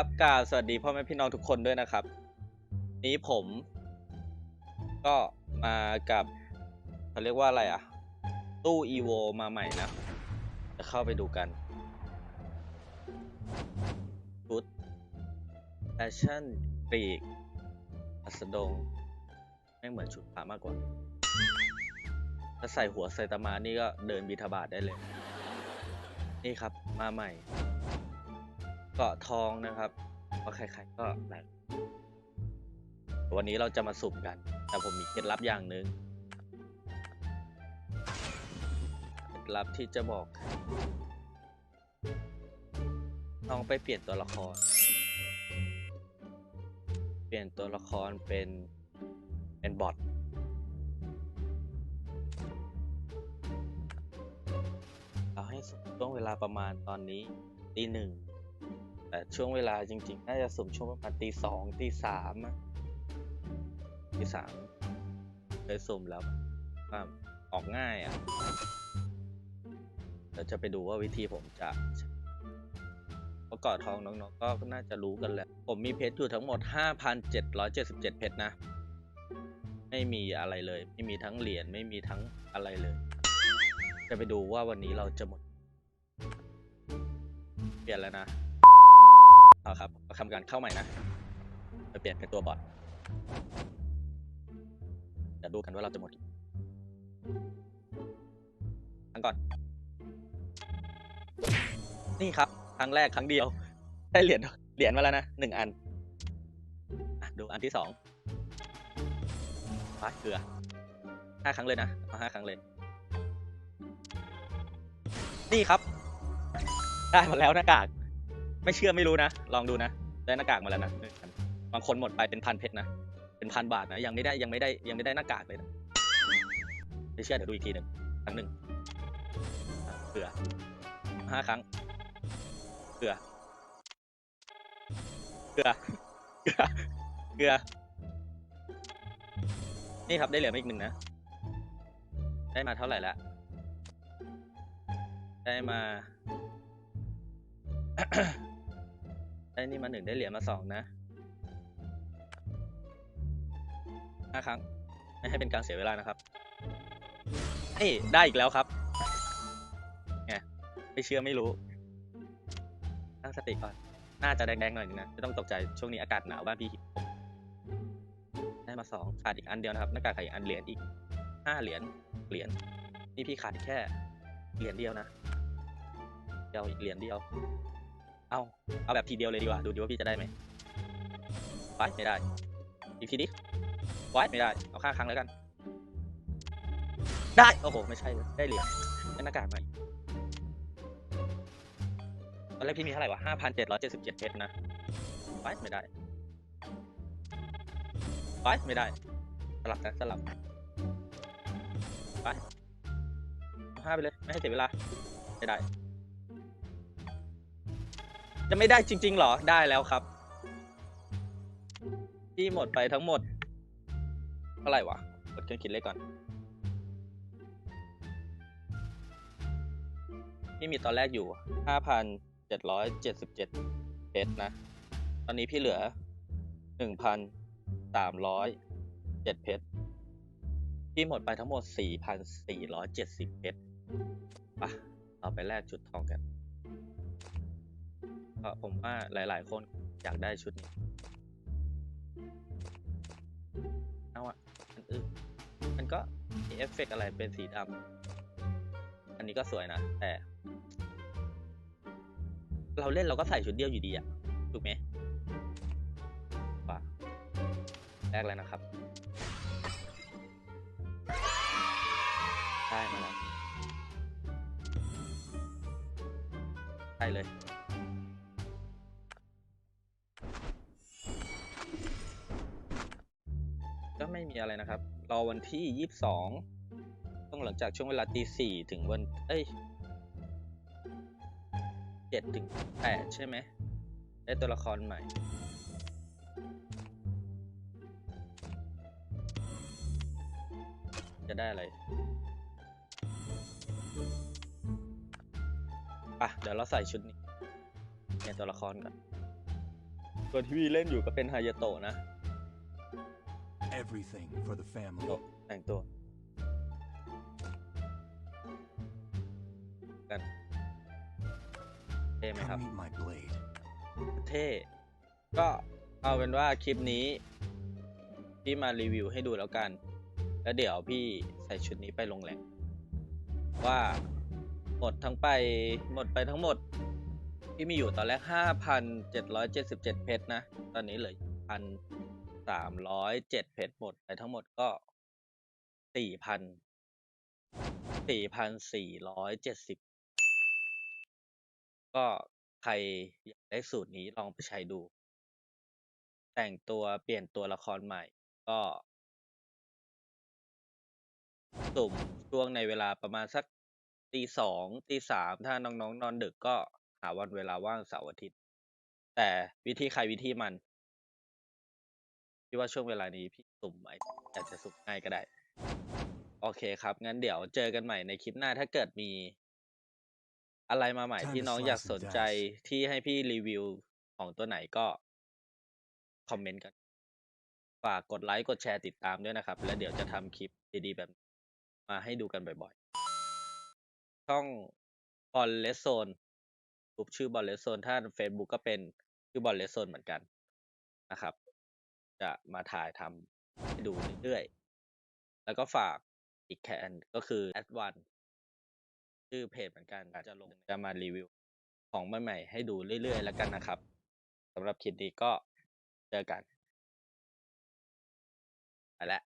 ครับกาสวัสดีพ่อแม่พี่น้องทุกคนด้วยนะครับ นี้ผมก็มากับเขาเรียกว่าอะไรอะตู้ EVO มาใหม่นะ จะเข้าไปดูกันชุดแฟชั่นปีกอัสดงแม่เหมือนชุดผ้ามากกว่า ถ้าใส่หัวไซตามะนี่ก็เดินบิทาบาทได้เลย นี่ครับมาใหม่ เกาะทองนะครับก็ใครๆก็แหลกวันนี้เราจะมาสุ่มกัน แต่ผมมีเคล็ดลับอย่างหนึ่งเคล็ดลับที่จะบอกลองไปเปลี่ยนตัวละคร เปลี่ยนตัวละครเป็นเป็นบอทเอาให้สุดช่วงเวลาประมาณตอนนี้ตีหนึ่ง แต่ช่วงเวลาจริง ๆ น่าจะสุ่มช่วงประมาณตีสองตีสามอะตีสามเคยสุ่มแล้วว่าออกง่ายอะเดี๋ยวจะไปดูว่าวิธีผมจะเพราะกาะทองน้องๆ ก็น่าจะรู้กันแหละ ผมมีเพชรอยู่ทั้งหมด 5,777 เพชรนะ ไม่มีอะไรเลย ไม่มีทั้งเหรียญ ไม่มีทั้งอะไรเลย จะไปดูว่าวันนี้เราจะหมด เปลี่ยนแล้วนะ ครับเอาทำการเข้าใหม่นะไปเปลี่ยนเป็นตัวบอทเดี๋ยวดูกันว่าเราจะหมดครั้งก่อน นี่ครับ ครั้งแรกครั้งเดียว ได้เหรียญเหรียญมาแล้วนะหนึ่งอันดูอันที่สองฟ้าเกลือห้าครั้งเลยนะเอาห้าครั้งเลย นี่ครับ ได้หมาแล้วหน้ากาก ไม่เชื่อไม่รู้นะ ลองดูนะ ได้หน้ากากมาแล้วนะบางคนหมดไปเป็นพันเพชรนะเป็นพันบาทนะยังไม่ได้ยังไม่ได้ยังไม่ได้หน้ากากเลยนะไม่เชื่อเดี๋ยวดูอีกทีหนึ่งครั้งหนึ่งเกลือห้าครั้งเกลือ เกลือ เกลือ เกลือ นี่ครับได้เหลือมาอีกหนึ่งนะ ได้มาเท่าไหร่ละ ได้มา ได้นี่มาหนึ่งได้เหรียญมาสองนะห้าครั้ง ไม่ให้เป็นการเสียเวลานะครับนี่ได้อีกแล้วครับไงไม่เชื่อไม่รู้ตั้งสติก่อน น่าจะแดงๆหน่อยนึงนะ ไม่ต้องตกใจ ช่วงนี้อากาศหนาวบ้านพี่ได้มาสองขาดอีกอันเดียวนะครับหน้ากากขาดอีกอันเหรียญอีกห้าเหรียญ เหรียญ นี่พี่ขาดแค่เหรียญเดียวนะ เดียวอีกเหรียญเดียว เอาเอาแบบทีเดียวเลยดีกว่าดูดิว่าพี่จะได้ไหมไว้ไม่ได้ อีกทีนี้ไว้ไม่ได้ เอาค่าครั้งแล้วกัน ได้ โอ้โห ไม่ใช่เว้ยได้เหรียญได้หน้ากากใหม่ตอนแรกพี่มีเท่าไหร่วะห้าพันเจ็ดร้อยเจ็ดสิบเจ็ดเพชรนะไว้ไม่ได้ไว้ไม่ได้ สลับนะสลับไปห้าไปเลย ไม่ให้เสียเวลา ไม่ได้ จะไม่ได้จริง ๆ หรอได้แล้วครับ ที่หมดไปทั้งหมดเท่าไหร่วะกดเครื่องคิดเลขก่อนพี่มีตอนแรกอยู่ 5,777เพชรนะ ตอนนี้พี่เหลือ 1,307เพชรพี่หมดไปทั้งหมด 4,470เพชรปะเราไปแลกชุดทองกัน ผมว่าหลาย ๆ คนอยากได้ชุดนี้ เอาอะมันอึมันก็มีเอฟเฟกต์อะไรเป็นสีดำอันนี้ก็สวยนะ แต่ เราเล่นเราก็ใส่ชุดเดียวอยู่ดีอะถูกไหมป่ะแรกเลยนะครับ ได้มาแล้วได้เลยีอะไรนะครับ รอวันที่ยี่สิบสองต้องหลังจากช่วงเวลาตีสี่ถึงวัน เอ้ยเจ็ดถึงแปดใช่ไหม ได้ตัวละครใหม่จะได้อะไรอะ เดี๋ยวเราใส่ชุดนี้เปลี่ยตัวละครก่อน ตัวที่พี่เล่นอยู่ก็เป็นฮายาโตะนะ Everything for the family. โตะแต่งตัวกันเท่ไหมครับ Come meet my blade. เท่ ก็เอาเป็นว่าคลิปนี้ พี่มารีวิวให้ดูแล้วกัน แล้วเดี๋ยวพี่ใส่ชุดนี้ไปลงแหล่งว่าหมดทั้งไปหมดไปทั้งหมด ที่มีอยู่ตอนแรก 5,777 เพชรนะ ตอนนี้เหลือ 1,307เจ็ดเพชรหมดไปทั้งหมดก็4,000 4,470ก็ใครอยากได้สูตรนี้ลองไปใช้ดู แต่งตัวเปลี่ยนตัวละครใหม่ ก็สุ่มช่วงในเวลาประมาณสักตีสองตีสามถ้าน้องๆนนอนดึกก็หาวันเวลาว่างเสาร์อาทิตย์ แต่วิธีใครวิธีมัน พี่ว่าช่วงเวลานี้พี่สุ่มไหมอาจจะสุ่มง่ายก็ได้ โอเคครับ งั้นเดี๋ยวเจอกันใหม่ในคลิปหน้าถ้าเกิดมี อะไรมาใหม่ Time ที่ to น้อง slice อยาก and สนใจ dice ที่ให้พี่รีวิวของตัวไหนก็ คอมเมนต์กัน ฝากกดไลค์กดแชร์ติดตามด้วยนะครับ แล้วเดี๋ยวจะทำคลิปดีๆแบบนี้มาให้ดูกันบ่อยๆ ช่องบอลเลสโซนรูปชื่อบอลเลสโซนถ้า Facebook ก็เป็น ชื่อบอลเลสโซนเหมือนกันนะครับ จะมาถ่ายทำให้ดูเรื่อยๆ แล้วก็ฝากอีกแคนก็คือ a d v a n ชื่อเพจเหมือนกันจะลงจะมารีวิวของใหม่ๆให้ดูเรื่อยๆ แล้วกันนะครับสำหรับคลิปนี้ก็เจอกัน ไปแล้ว